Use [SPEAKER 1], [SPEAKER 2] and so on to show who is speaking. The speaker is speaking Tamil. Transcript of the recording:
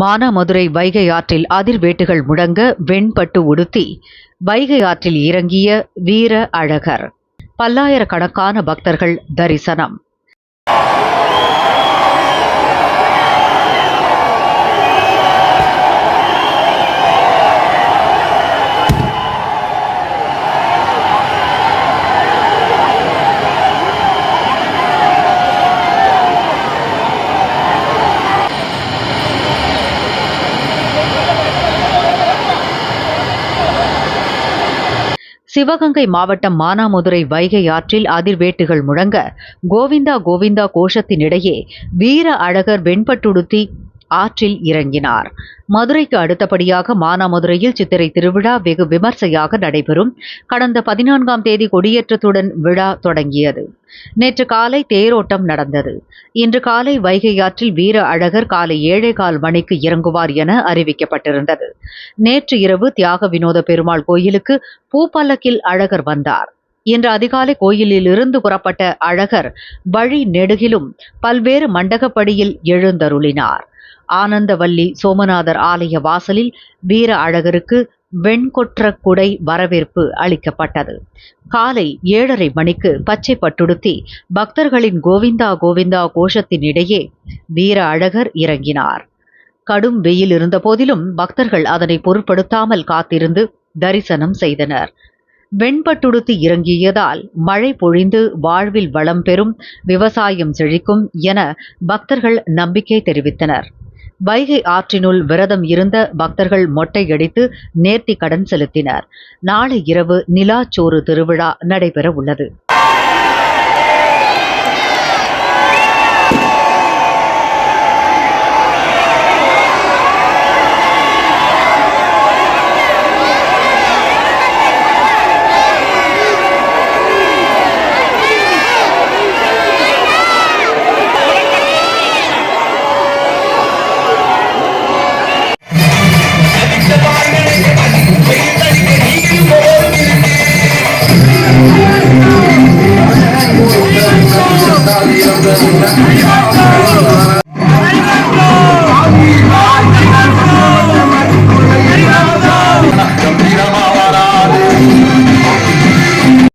[SPEAKER 1] மானாமதுரை வைகை ஆற்றில் அதிர்வேட்டுகள் முழங்க வெண்பட்டு உடுத்தி வைகை ஆற்றில் இறங்கிய வீர அழகர். பல்லாயிரக்கணக்கான பக்தர்கள் தரிசனம். சிவகங்கை மாவட்டம் மானாமதுரை வைகை ஆற்றில் அதிர்வேட்டுகள் முழங்க கோவிந்தா கோவிந்தா கோஷத்தினிடையே வீர அழகர் வெண்பட்டுடுத்தி ஆற்றில் இறங்கினார். மதுரைக்கு அடுத்தபடியாக மானாமதுரையில் சித்திரை திருவிழா வெகு விமர்சையாக நடைபெறும். கடந்த பதினான்காம் தேதி கொடியேற்றத்துடன் விழா தொடங்கியது. நேற்று காலை தேரோட்டம் நடந்தது. இன்று காலை வைகை ஆற்றில் வீர அழகர் காலை ஏழே கால் மணிக்கு இறங்குவார் என அறிவிக்கப்பட்டிருந்தது. நேற்று இரவு தியாக வினோத பெருமாள் கோயிலுக்கு பூப்பல்லக்கில் அழகர் வந்தார். இன்று அதிகாலை கோயிலில் இருந்து புறப்பட்ட அழகர் வழி நெடுகிலும் பல்வேறு மண்டகப்படியில் எழுந்தருளினார். ஆனந்தவல்லி சோமநாதர் ஆலய வாசலில் வீர அழகருக்கு வெண்கொற்ற குடை வரவேற்பு அளிக்கப்பட்டது. காலை ஏழரை மணிக்கு பச்சை பட்டுடுத்தி பக்தர்களின் கோவிந்தா கோவிந்தா கோஷத்தினிடையே வீர அழகர் இறங்கினார். கடும் வெயில் இருந்த போதிலும் பக்தர்கள் அதனை பொருட்படுத்தாமல் காத்திருந்து தரிசனம் செய்தனர். வெண்பட்டுடுத்தி இறங்கியதால் மழை பொழிந்து வாழ்வில் வளம் பெறும் விவசாயம் செழிக்கும் என பக்தர்கள் நம்பிக்கை தெரிவித்தனர். வைகை ஆற்றினுள் விரதம் இருந்த பக்தர்கள் மொட்டையடித்து நேர்த்தி கடன் செலுத்தினர். நாளை இரவு நிலாச்சோறு திருவிழா நடைபெற உள்ளது